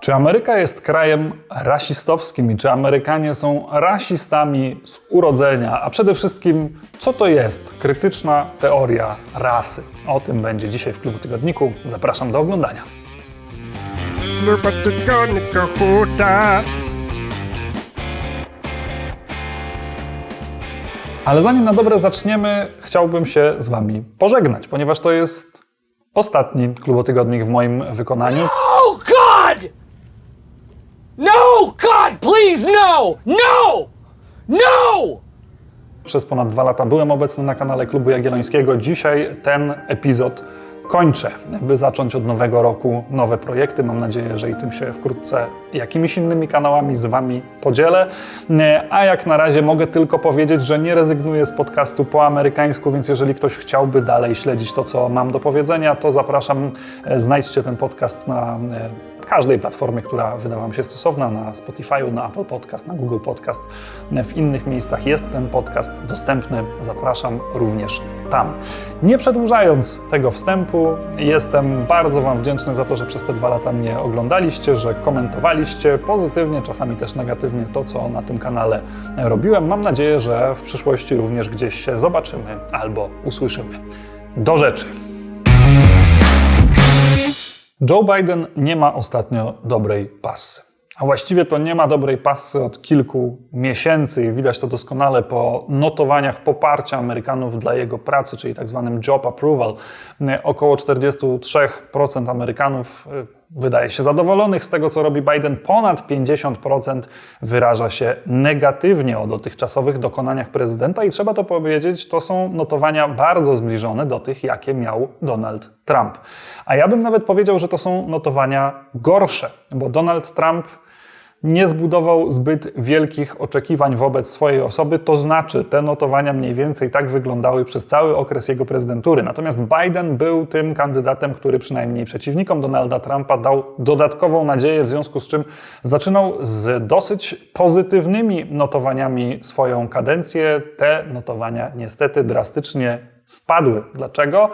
Czy Ameryka jest krajem rasistowskim i czy Amerykanie są rasistami z urodzenia? A przede wszystkim, co to jest krytyczna teoria rasy? O tym będzie dzisiaj w Klubu Tygodniku. Zapraszam do oglądania. Tygodnika chuda. Ale zanim na dobre zaczniemy, chciałbym się z Wami pożegnać, ponieważ to jest ostatni Klubotygodnik w moim wykonaniu. No, God, please, no, no, no! Przez ponad dwa lata byłem obecny na kanale Klubu Jagiellońskiego. Dzisiaj ten epizod kończę, by zacząć od nowego roku nowe projekty. Mam nadzieję, że i tym się wkrótce jakimiś innymi kanałami z Wami podzielę. A jak na razie mogę tylko powiedzieć, że nie rezygnuję z podcastu po amerykańsku, więc jeżeli ktoś chciałby dalej śledzić to, co mam do powiedzenia, to zapraszam. Znajdźcie ten podcast na e, każdej platformie, która wydała mi się stosowna, na Spotify'u, na Apple Podcast, na Google Podcast. W innych miejscach jest ten podcast dostępny. Zapraszam również tam. Nie przedłużając tego wstępu, jestem bardzo Wam wdzięczny za to, że przez te dwa lata mnie oglądaliście, że komentowaliście pozytywnie, czasami też negatywnie to, co na tym kanale robiłem. Mam nadzieję, że w przyszłości również gdzieś się zobaczymy albo usłyszymy. Do rzeczy. Joe Biden nie ma ostatnio dobrej pasy. A właściwie to nie ma dobrej pasy od kilku miesięcy i widać to doskonale po notowaniach poparcia Amerykanów dla jego pracy, czyli tak zwanym job approval. Około 43% Amerykanów y, wydaje się zadowolonych z tego, co robi Biden. Ponad 50% wyraża się negatywnie o dotychczasowych dokonaniach prezydenta i trzeba to powiedzieć, to są notowania bardzo zbliżone do tych, jakie miał Donald Trump. A ja bym nawet powiedział, że to są notowania gorsze, bo Donald Trump nie zbudował zbyt wielkich oczekiwań wobec swojej osoby, to znaczy te notowania mniej więcej tak wyglądały przez cały okres jego prezydentury. Natomiast Biden był tym kandydatem, który przynajmniej przeciwnikom Donalda Trumpa dał dodatkową nadzieję, w związku z czym zaczynał z dosyć pozytywnymi notowaniami swoją kadencję. Te notowania niestety drastycznie spadły. Dlaczego?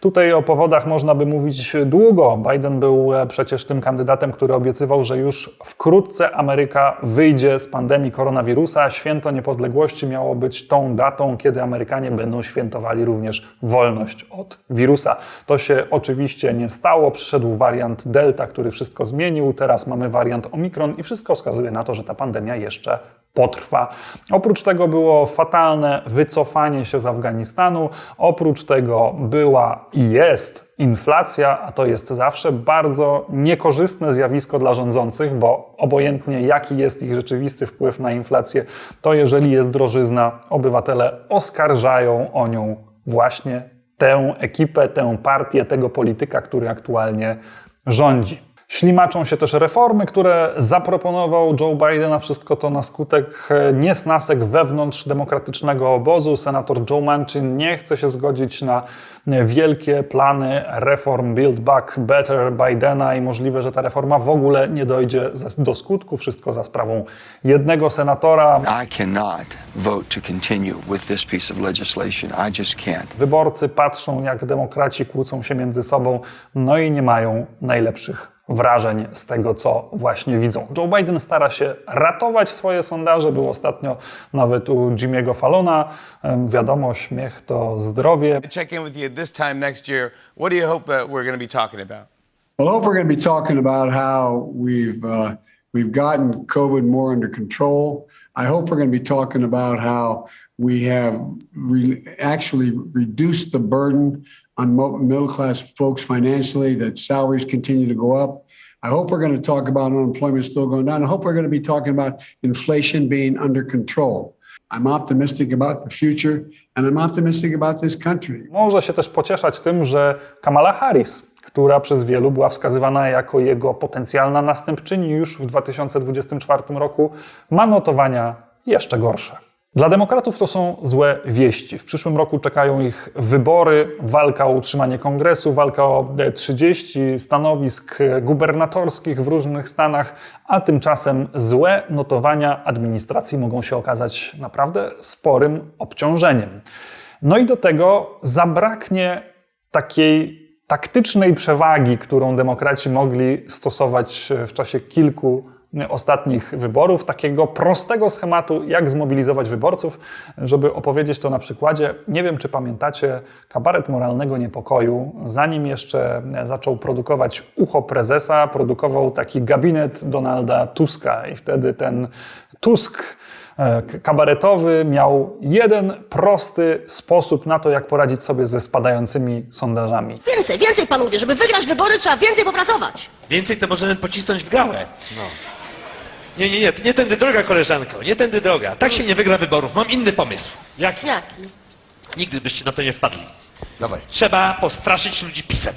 Tutaj o powodach można by mówić długo. Biden był e, przecież tym kandydatem, który obiecywał, że już wkrótce Ameryka wyjdzie z pandemii koronawirusa. Święto Niepodległości miało być tą datą, kiedy Amerykanie będą świętowali również wolność od wirusa. To się oczywiście nie stało. Przyszedł wariant Delta, który wszystko zmienił. Teraz mamy wariant Omikron i wszystko wskazuje na to, że ta pandemia jeszcze potrwa. Oprócz tego było fatalne wycofanie się z Afganistanu, oprócz tego była i jest inflacja, a to jest zawsze bardzo niekorzystne zjawisko dla rządzących, bo obojętnie jaki jest ich rzeczywisty wpływ na inflację, to jeżeli jest drożyzna, obywatele oskarżają o nią właśnie tę ekipę, tę partię, tego polityka, który aktualnie rządzi. Ślimaczą się też reformy, które zaproponował Joe Biden, a wszystko to na skutek niesnasek wewnątrz demokratycznego obozu. Senator Joe Manchin nie chce się zgodzić na wielkie plany reform Build Back Better Bidena i możliwe, że ta reforma w ogóle nie dojdzie do skutku. Wszystko za sprawą jednego senatora. I cannot vote to continue with this piece of legislation. I just can't. Wyborcy patrzą, jak demokraci kłócą się między sobą, no i nie mają najlepszych wrażeń z tego, co właśnie widzą. Joe Biden stara się ratować swoje sondaże. Był ostatnio nawet u Jimmy'ego Fallona. Wiadomo, śmiech to zdrowie. check in with you this time next year. What do you hope that we're going to be talking about? Well, I hope we're going to be talking about how we've uh, we've gotten COVID more under control. I hope we're going to be talking about how we have re- actually reduced the burden on middle class folks financially. That salaries continue to go up. I hope we're going to talk about unemployment still going down. I hope we're going to be talking about inflation being under control. I'm optimistic about the future, and I'm optimistic about this country. Może się też pocieszać tym, że Kamala Harris, która przez wielu była wskazywana jako jego potencjalna następczyni już w 2024 roku, ma notowania jeszcze gorsze. Dla demokratów to są złe wieści. W przyszłym roku czekają ich wybory, walka o utrzymanie kongresu, walka o e, 30 stanowisk e, gubernatorskich w różnych stanach, a tymczasem złe notowania administracji mogą się okazać naprawdę sporym obciążeniem. No i do tego zabraknie takiej taktycznej przewagi, którą demokraci mogli stosować w czasie kilku ostatnich wyborów, takiego prostego schematu, jak zmobilizować wyborców, żeby opowiedzieć to na przykładzie. Nie wiem, czy pamiętacie kabaret moralnego niepokoju. Zanim jeszcze zaczął produkować ucho prezesa, produkował taki gabinet Donalda Tuska i wtedy ten Tusk e, kabaretowy miał jeden prosty sposób na to, jak poradzić sobie ze spadającymi sondażami. Więcej, więcej pan mówi, żeby wygrać wybory trzeba więcej popracować. Więcej to możemy pocisnąć w gałę. Nie, nie, nie, nie tędy droga, koleżanko, nie tędy droga. Tak się nie wygra wyborów. Mam inny pomysł. Jaki? Jaki? Nigdy byście na to nie wpadli. Dawaj. Trzeba postraszyć ludzi pisem.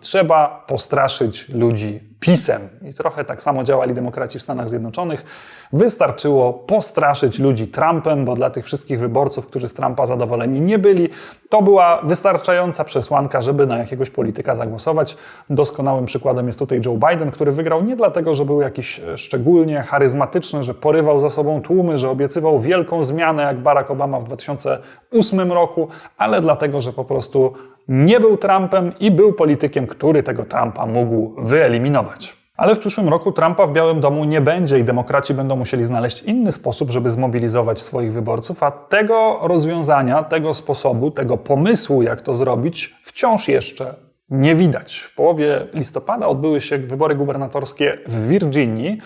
Trzeba postraszyć ludzi pisem. I trochę tak samo działali demokraci w Stanach Zjednoczonych. Wystarczyło postraszyć ludzi Trumpem, bo dla tych wszystkich wyborców, którzy z Trumpa zadowoleni nie byli, to była wystarczająca przesłanka, żeby na jakiegoś polityka zagłosować. Doskonałym przykładem jest tutaj Joe Biden, który wygrał nie dlatego, że był jakiś e, szczególnie charyzmatyczny, że porywał za sobą tłumy, że obiecywał wielką zmianę jak Barack Obama w 2008 roku, ale dlatego, że po prostu nie był Trumpem i był politykiem, który tego Trumpa mógł wyeliminować. Ale w przyszłym roku Trumpa w Białym Domu nie będzie i demokraci będą musieli znaleźć inny sposób, żeby zmobilizować swoich wyborców, a tego rozwiązania, tego sposobu, tego pomysłu, jak to zrobić, wciąż jeszcze nie widać. W połowie listopada odbyły się wybory gubernatorskie w Virginii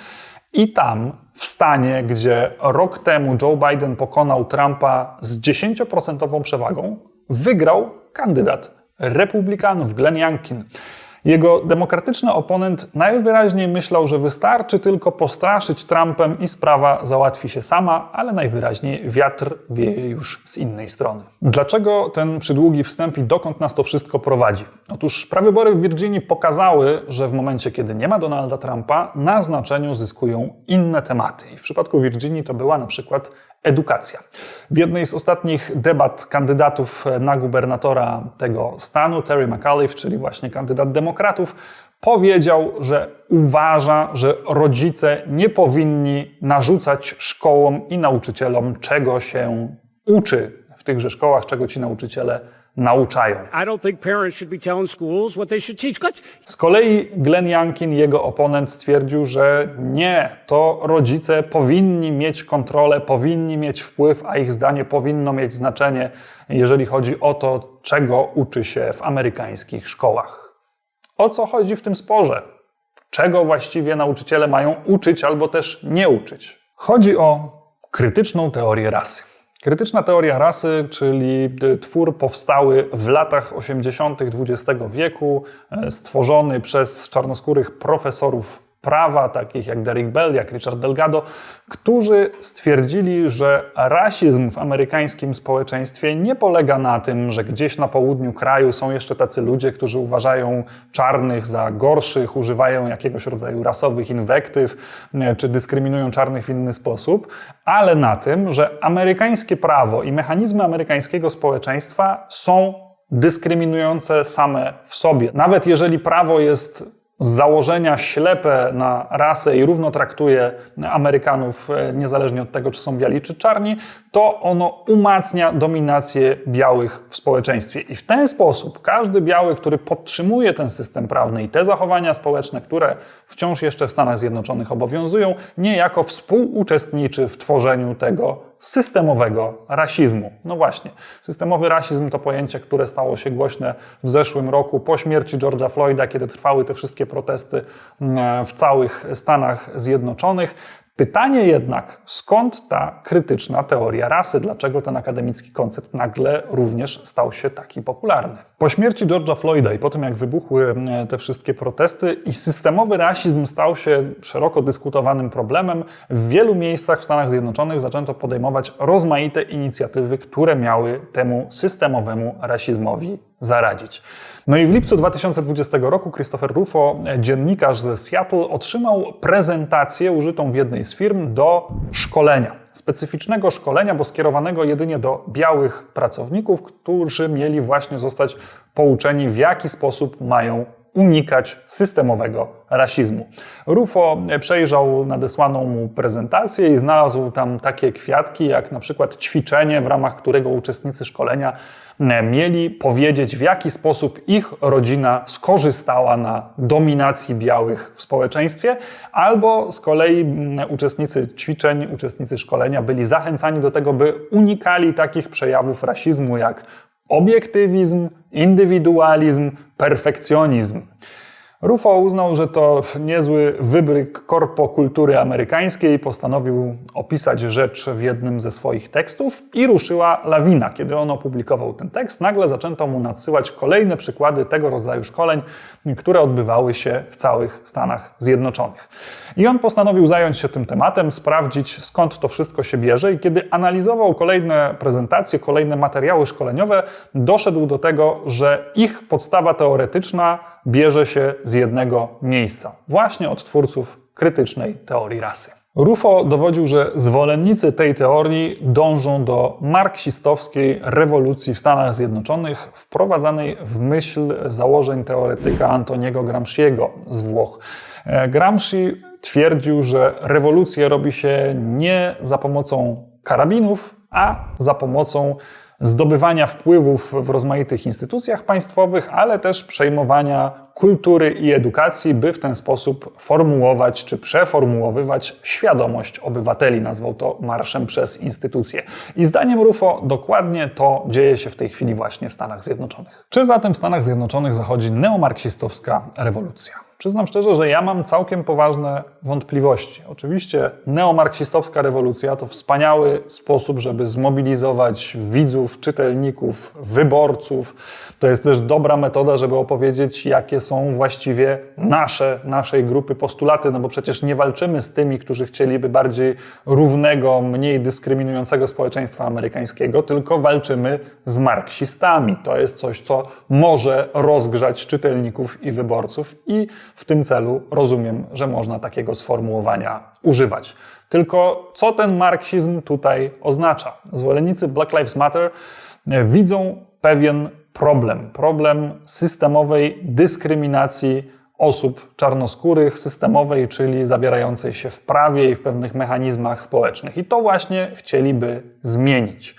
i tam, w stanie, gdzie rok temu Joe Biden pokonał Trumpa z 10% przewagą, wygrał kandydat republikanów Glenn Youngkin. Jego demokratyczny oponent najwyraźniej myślał, że wystarczy tylko postraszyć Trumpem i sprawa załatwi się sama, ale najwyraźniej wiatr wieje już z innej strony. Dlaczego ten przydługi wstęp i dokąd nas to wszystko prowadzi? Otóż prawybory w Virginii pokazały, że w momencie, kiedy nie ma Donalda Trumpa, na znaczeniu zyskują inne tematy. I w przypadku Virginii to była na przykład edukacja. W jednej z ostatnich debat kandydatów na gubernatora tego stanu, Terry McAuliffe, czyli właśnie kandydat demokratów, powiedział, że uważa, że rodzice nie powinni narzucać szkołom i nauczycielom, czego się uczy w tychże szkołach, czego ci nauczyciele nauczają. Z kolei Glenn Youngkin, jego oponent, stwierdził, że nie, to rodzice powinni mieć kontrolę, powinni mieć wpływ, a ich zdanie powinno mieć znaczenie, jeżeli chodzi o to, czego uczy się w amerykańskich szkołach. O co chodzi w tym sporze? Czego właściwie nauczyciele mają uczyć albo też nie uczyć? Chodzi o krytyczną teorię rasy. Krytyczna teoria rasy, czyli twór powstały w latach 80. XX wieku, e, stworzony przez czarnoskórych profesorów prawa, takich jak Derek Bell, jak Richard Delgado, którzy stwierdzili, że rasizm w amerykańskim społeczeństwie nie polega na tym, że gdzieś na południu kraju są jeszcze tacy ludzie, którzy uważają czarnych za gorszych, używają jakiegoś rodzaju rasowych inwektyw, e, czy dyskryminują czarnych w inny sposób, ale na tym, że amerykańskie prawo i mechanizmy amerykańskiego społeczeństwa są dyskryminujące same w sobie. Nawet jeżeli prawo jest z założenia ślepe na rasę i równo traktuje Amerykanów e, niezależnie od tego, czy są biali, czy czarni, to ono umacnia dominację białych w społeczeństwie. I w ten sposób każdy biały, który podtrzymuje ten system prawny i te zachowania społeczne, które wciąż jeszcze w Stanach Zjednoczonych obowiązują, niejako współuczestniczy w tworzeniu tego systemowego rasizmu. No właśnie, systemowy rasizm to pojęcie, które stało się głośne w zeszłym roku po śmierci George'a Floyda, kiedy trwały te wszystkie protesty mm, w całych Stanach Zjednoczonych. Pytanie jednak, skąd ta krytyczna teoria rasy? Dlaczego ten akademicki koncept nagle również stał się taki popularny? Po śmierci George'a Floyda i po tym, jak wybuchły e, te wszystkie protesty i systemowy rasizm stał się szeroko dyskutowanym problemem, w wielu miejscach w Stanach Zjednoczonych zaczęto podejmować rozmaite inicjatywy, które miały temu systemowemu rasizmowi zaradzić. No i w lipcu 2020 roku Christopher Rufo, dziennikarz ze Seattle, otrzymał prezentację użytą w jednej z firm do szkolenia. Specyficznego szkolenia, bo skierowanego jedynie do białych pracowników, którzy mieli właśnie zostać pouczeni, w jaki sposób mają unikać systemowego rasizmu. Rufo przejrzał nadesłaną mu prezentację i znalazł tam takie kwiatki, jak na przykład ćwiczenie, w ramach którego uczestnicy szkolenia mieli powiedzieć, w jaki sposób ich rodzina skorzystała na dominacji białych w społeczeństwie, albo z kolei mm, uczestnicy ćwiczeń, uczestnicy szkolenia byli zachęcani do tego, by unikali takich przejawów rasizmu jak obiektywizm, indywidualizm, perfekcjonizm. Rufo uznał, że to niezły wybryk korpokultury amerykańskiej i postanowił opisać rzecz w jednym ze swoich tekstów i ruszyła lawina. Kiedy on opublikował ten tekst, nagle zaczęto mu nadsyłać kolejne przykłady tego rodzaju szkoleń, które odbywały się w całych Stanach Zjednoczonych. I on postanowił zająć się tym tematem, sprawdzić skąd to wszystko się bierze i kiedy analizował kolejne prezentacje, kolejne materiały szkoleniowe, doszedł do tego, że ich podstawa teoretyczna bierze się z jednego miejsca, właśnie od twórców krytycznej teorii rasy. Rufo dowodził, że zwolennicy tej teorii dążą do marksistowskiej rewolucji w Stanach Zjednoczonych, wprowadzanej w myśl założeń teoretyka Antoniego Gramsciego z Włoch. E, Gramsci twierdził, że rewolucję robi się nie za pomocą karabinów, a za pomocą zdobywania wpływów w rozmaitych instytucjach państwowych, ale też przejmowania kultury i edukacji, by w ten sposób formułować czy przeformułowywać świadomość obywateli. Nazwał to marszem przez instytucje. I zdaniem Rufo dokładnie to dzieje się w tej chwili właśnie w Stanach Zjednoczonych. Czy zatem w Stanach Zjednoczonych zachodzi neomarksistowska rewolucja? Przyznam szczerze, że ja mam całkiem poważne wątpliwości. Oczywiście neomarksistowska rewolucja to wspaniały sposób, żeby zmobilizować widzów, czytelników, wyborców. To jest też dobra metoda, żeby opowiedzieć, jakie są właściwie nasze, naszej grupy postulaty, no bo przecież nie walczymy z tymi, którzy chcieliby bardziej równego, mniej dyskryminującego społeczeństwa amerykańskiego, tylko walczymy z marksistami. To jest coś, co może rozgrzać czytelników i wyborców i w tym celu rozumiem, że można takiego sformułowania używać. Tylko co ten marksizm tutaj oznacza? Zwolennicy Black Lives Matter widzą pewien problem. Problem systemowej dyskryminacji osób czarnoskórych, systemowej, czyli zawierającej się w prawie i w pewnych mechanizmach społecznych. I to właśnie chcieliby zmienić.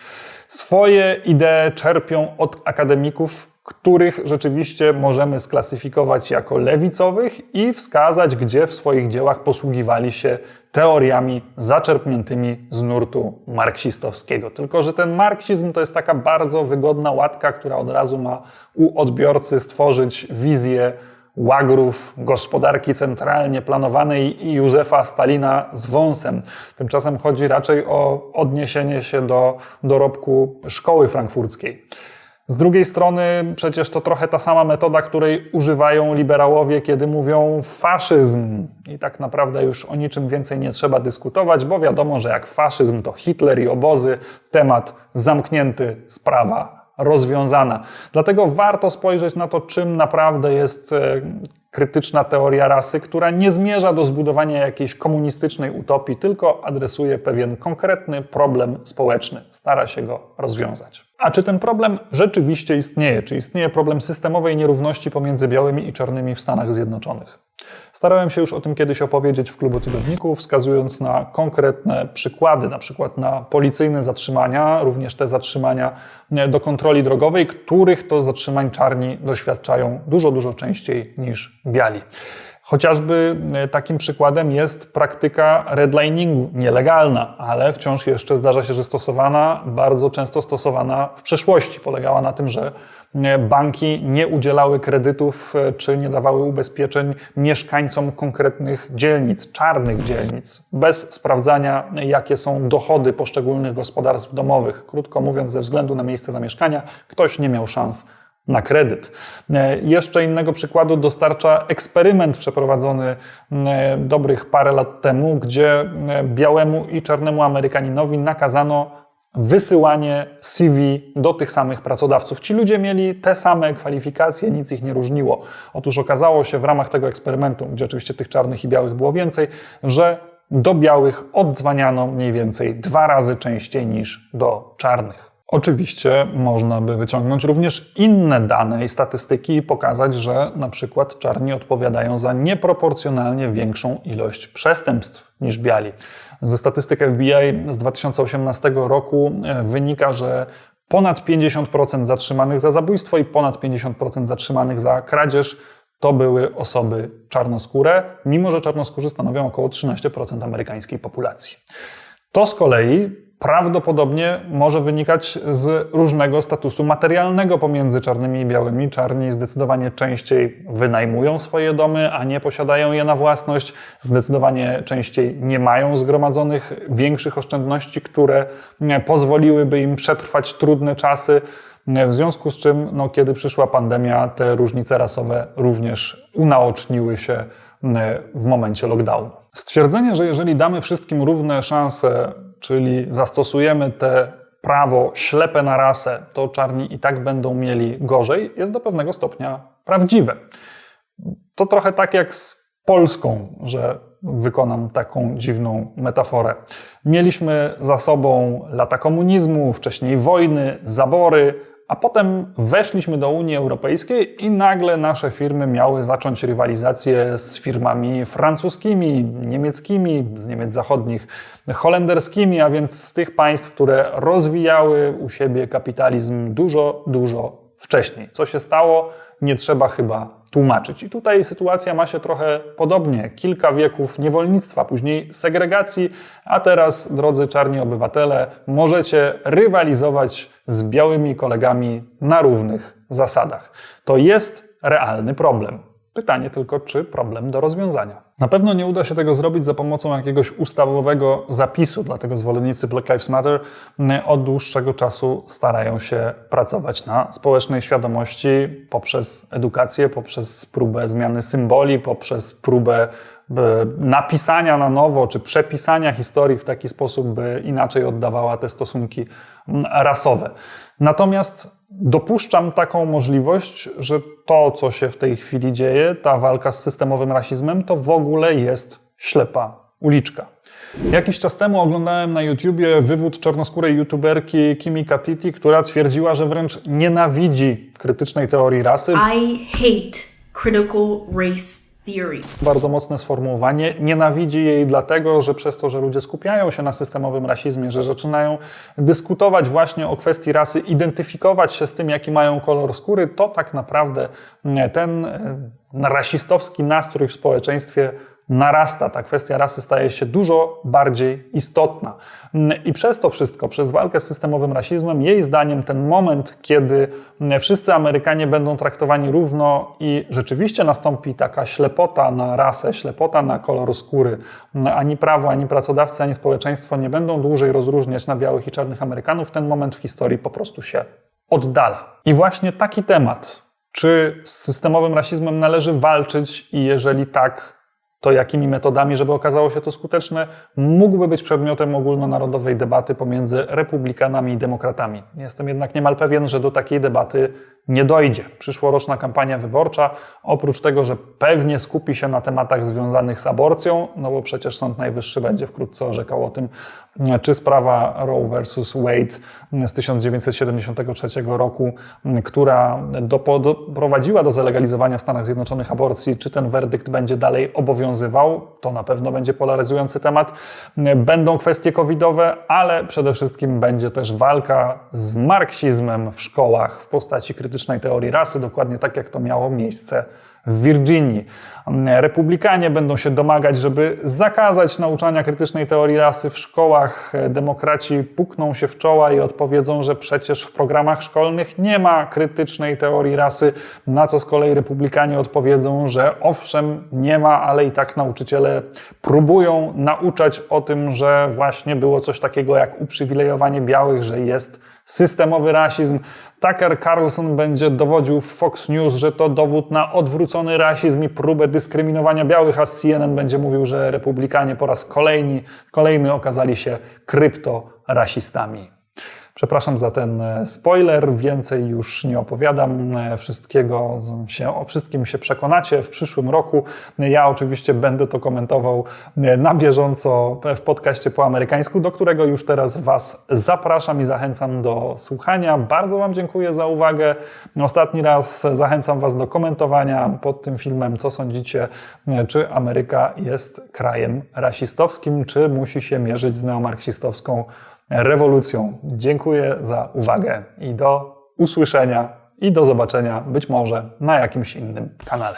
Swoje idee czerpią od akademików, których rzeczywiście możemy sklasyfikować jako lewicowych i wskazać, gdzie w swoich dziełach posługiwali się teoriami zaczerpniętymi z nurtu marksistowskiego. Tylko, że ten marksizm to jest taka bardzo wygodna łatka, która od razu ma u odbiorcy stworzyć wizję łagrów gospodarki centralnie planowanej i Józefa Stalina z wąsem. Tymczasem chodzi raczej o odniesienie się do dorobku szkoły frankfurckiej. Z drugiej strony przecież to trochę ta sama metoda, której używają liberałowie, kiedy mówią faszyzm. I tak naprawdę już o niczym więcej nie trzeba dyskutować, bo wiadomo, że jak faszyzm to Hitler i obozy, temat zamknięty, sprawa rozwiązana. Dlatego warto spojrzeć na to, czym naprawdę jest e, krytyczna teoria rasy, która nie zmierza do zbudowania jakiejś komunistycznej utopii, tylko adresuje pewien konkretny problem społeczny, stara się go rozwiązać. A czy ten problem rzeczywiście istnieje? Czy istnieje problem systemowej nierówności pomiędzy białymi i czarnymi w Stanach Zjednoczonych? Starałem się już o tym kiedyś opowiedzieć w klubu tygodniku, wskazując na konkretne przykłady, na przykład na policyjne zatrzymania, również te zatrzymania do kontroli drogowej, których to zatrzymań czarni doświadczają dużo, dużo częściej niż biali. Chociażby takim przykładem jest praktyka redliningu, nielegalna, ale wciąż jeszcze zdarza się, że stosowana, bardzo często stosowana w przeszłości. Polegała na tym, że banki nie udzielały kredytów czy nie dawały ubezpieczeń mieszkańcom konkretnych dzielnic, czarnych dzielnic, bez sprawdzania, jakie są dochody poszczególnych gospodarstw domowych. Krótko mówiąc, ze względu na miejsce zamieszkania, ktoś nie miał szans na kredyt. Jeszcze innego przykładu dostarcza eksperyment przeprowadzony dobrych parę lat temu, gdzie białemu i czarnemu Amerykaninowi nakazano wysyłanie CV do tych samych pracodawców. Ci ludzie mieli te same kwalifikacje, nic ich nie różniło. Otóż okazało się w ramach tego eksperymentu, gdzie oczywiście tych czarnych i białych było więcej, że do białych oddzwaniano mniej więcej dwa razy częściej niż do czarnych. Oczywiście można by wyciągnąć również inne dane i statystyki i pokazać, że na przykład czarni odpowiadają za nieproporcjonalnie większą ilość przestępstw niż biali. Ze statystyk FBI z 2018 roku e, wynika, że ponad 50% zatrzymanych za zabójstwo i ponad 50% zatrzymanych za kradzież to były osoby czarnoskóre, mimo że czarnoskórzy stanowią około 13% amerykańskiej populacji. To z kolei prawdopodobnie może wynikać z różnego statusu materialnego pomiędzy czarnymi i białymi. Czarni zdecydowanie częściej wynajmują swoje domy, a nie posiadają je na własność. Zdecydowanie częściej nie mają zgromadzonych większych oszczędności, które e, pozwoliłyby im przetrwać trudne czasy. E, W związku z czym, no, kiedy przyszła pandemia, te różnice rasowe również unaoczniły się e, w momencie lockdownu. Stwierdzenie, że jeżeli damy wszystkim równe szanse, czyli zastosujemy te prawo ślepe na rasę, to czarni i tak będą mieli gorzej, jest do pewnego stopnia prawdziwe. To trochę tak jak z Polską, że wykonam taką dziwną metaforę. Mieliśmy za sobą lata komunizmu, wcześniej wojny, zabory, a potem weszliśmy do Unii Europejskiej i nagle nasze firmy miały zacząć rywalizację z firmami francuskimi, niemieckimi, z Niemiec zachodnich, holenderskimi, a więc z tych państw, które rozwijały u siebie kapitalizm dużo, dużo wcześniej. Co się stało? Nie trzeba chyba tłumaczyć. I tutaj sytuacja ma się trochę podobnie. Kilka wieków niewolnictwa, później segregacji, a teraz, drodzy czarni obywatele, możecie rywalizować z białymi kolegami na równych zasadach. To jest realny problem. Pytanie tylko, czy problem do rozwiązania. Na pewno nie uda się tego zrobić za pomocą jakiegoś ustawowego zapisu, dlatego zwolennicy Black Lives Matter od dłuższego czasu starają się pracować na społecznej świadomości poprzez edukację, poprzez próbę zmiany symboli, poprzez próbę e, napisania na nowo czy przepisania historii w taki sposób, by inaczej oddawała te stosunki mm, rasowe. Natomiast dopuszczam taką możliwość, że to, co się w tej chwili dzieje, ta walka z systemowym rasizmem, to w ogóle jest ślepa uliczka. Jakiś czas temu oglądałem na YouTubie wywód czarnoskórej youtuberki Kimi Katiti, która twierdziła, że wręcz nienawidzi krytycznej teorii rasy. I hate critical race theory. Bardzo mocne sformułowanie. Nienawidzi jej dlatego, że przez to, że ludzie skupiają się na systemowym rasizmie, że zaczynają dyskutować właśnie o kwestii rasy, identyfikować się z tym, jaki mają kolor skóry, to tak naprawdę ten e, rasistowski nastrój w społeczeństwie narasta. Ta kwestia rasy staje się dużo bardziej istotna. I przez to wszystko, przez walkę z systemowym rasizmem, jej zdaniem ten moment, kiedy wszyscy Amerykanie będą traktowani równo i rzeczywiście nastąpi taka ślepota na rasę, ślepota na kolor skóry, ani prawo, ani pracodawcy, ani społeczeństwo nie będą dłużej rozróżniać na białych i czarnych Amerykanów, ten moment w historii po prostu się oddala. I właśnie taki temat, czy z systemowym rasizmem należy walczyć i jeżeli tak, to jakimi metodami, żeby okazało się to skuteczne, mógłby być przedmiotem ogólnonarodowej debaty pomiędzy republikanami i demokratami. Jestem jednak niemal pewien, że do takiej debaty nie dojdzie. Przyszłoroczna kampania wyborcza, oprócz tego, że pewnie skupi się na tematach związanych z aborcją, no bo przecież Sąd Najwyższy będzie wkrótce orzekał o tym, czy sprawa Roe versus Wade z 1973 roku, która doprowadziła do zalegalizowania w Stanach Zjednoczonych aborcji, czy ten werdykt będzie dalej obowiązywał, to na pewno będzie polaryzujący temat. Będą kwestie covidowe, ale przede wszystkim będzie też walka z marksizmem w szkołach w postaci krytycznej teorii rasy, dokładnie tak jak to miało miejsce w Virginii. Republikanie będą się domagać, żeby zakazać nauczania krytycznej teorii rasy w szkołach. Demokraci pukną się w czoła i odpowiedzą, że przecież w programach szkolnych nie ma krytycznej teorii rasy, na co z kolei republikanie odpowiedzą, że owszem, nie ma, ale i tak nauczyciele próbują nauczać o tym, że właśnie było coś takiego jak uprzywilejowanie białych, że jest systemowy rasizm. Tucker Carlson będzie dowodził w Fox News, że to dowód na odwrócony rasizm i próbę dyskryminowania białych, a CNN będzie mówił, że republikanie po raz kolejny, kolejny okazali się kryptorasistami. Przepraszam za ten e, spoiler, więcej już nie opowiadam. E, Wszystkiego się, o wszystkim się przekonacie w przyszłym roku. Ja oczywiście będę to komentował e, na bieżąco w podcaście po amerykańsku, do którego już teraz Was zapraszam i zachęcam do słuchania. Bardzo Wam dziękuję za uwagę. Ostatni raz zachęcam Was do komentowania pod tym filmem, co sądzicie, czy Ameryka jest krajem rasistowskim, czy musi się mierzyć z neomarksistowską rewolucją. Dziękuję za uwagę i do usłyszenia i do zobaczenia być może na jakimś innym kanale.